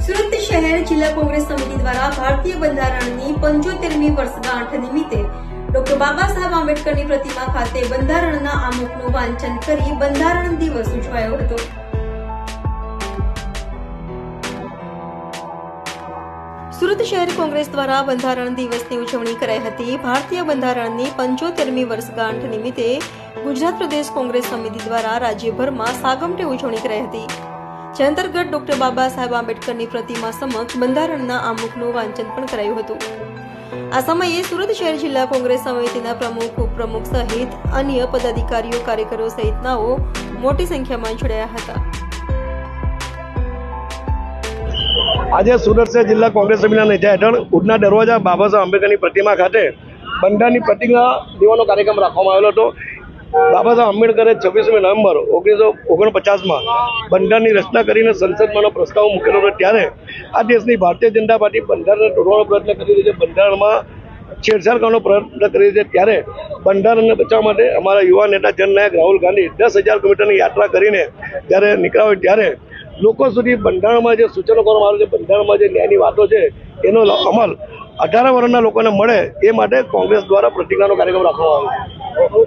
સુરત શહેર જિલ્લા કોંગ્રેસ સમિતિ દ્વારા ભારતીય બંધારણની પંચોતેરમી વર્ષગાંઠ નિમિત્તે ડોક્ટર બાબા સાહેબ આંબેડકરની પ્રતિમા ખાતે બંધારણના આમુખનું વાંચન કરી બંધારણ દિવસ ઉજવાયો હતો સુરત શહેર કોંગ્રેસ દ્વારા બંધારણ દિવસની ઉજવણી કરાઈ હતી. ભારતીય બંધારણની પંચોતેરમી વર્ષગાંઠ નિમિત્તે ગુજરાત પ્રદેશ કોંગ્રેસ સમિતિ દ્વારા રાજ્યભરમાં સાગમટે ઉજવણી કરાઈ હતી. જે અંતર્ગત ડોક્ટર બાબા સાહેબ આંબેડકરની પ્રતિમા સમક્ષ બંધારણના આમુખનું વાંચન પણ કરાયું હતું. આ સમયે સુરત શહેર જિલ્લા કોંગ્રેસ સમિતિના પ્રમુખ, ઉપપ્રમુખ સહિત અન્ય પદાધિકારીઓ, કાર્યકરો સહિતનાઓ મોટી સંખ્યામાં જોડાયા હતા. આજે સુરત શહેર જિલ્લા કોંગ્રેસ સમિતિના નેજા હેઠળ ઉડના દરવાજા બાબા સાહેબ આંબેડકરની પ્રતિમા ખાતે બંધારણની પ્રતિજ્ઞા દેવાનો કાર્યક્રમ રાખવામાં આવેલો હતો. બાબા સાહેબ આંબેડકરે છવ્વીસમી નવેમ્બર ઓગણીસો ઓગણપચાસમાં બંધારણની રચના કરીને સંસદમાંનો પ્રસ્તાવ મૂકેલો હતો. ત્યારે આ દેશની ભારતીય જનતા પાર્ટી બંધારણને તોડવાનો પ્રયત્ન કરી રહી છે. બંધારણમાં છેડછાડ કરવાનો પ્રયત્ન કરી રહી છે. ત્યારે બંધારણને બચાવવા માટે અમારા યુવા નેતા જનનાયક રાહુલ ગાંધી દસ હજાર કિલોમીટરની યાત્રા કરીને જ્યારે નીકળ્યા હોય ત્યારે લોકો સુધી બંધારણમાં જે સૂચનો કરવામાં આવે છે, બંધારણમાં જે ન્યાયની વાતો છે, એનો અમલ અઢાર વર્ષના લોકોને મળે એ માટે કોંગ્રેસ દ્વારા પ્રતિજ્ઞાનો કાર્યક્રમ રાખવામાં આવ્યો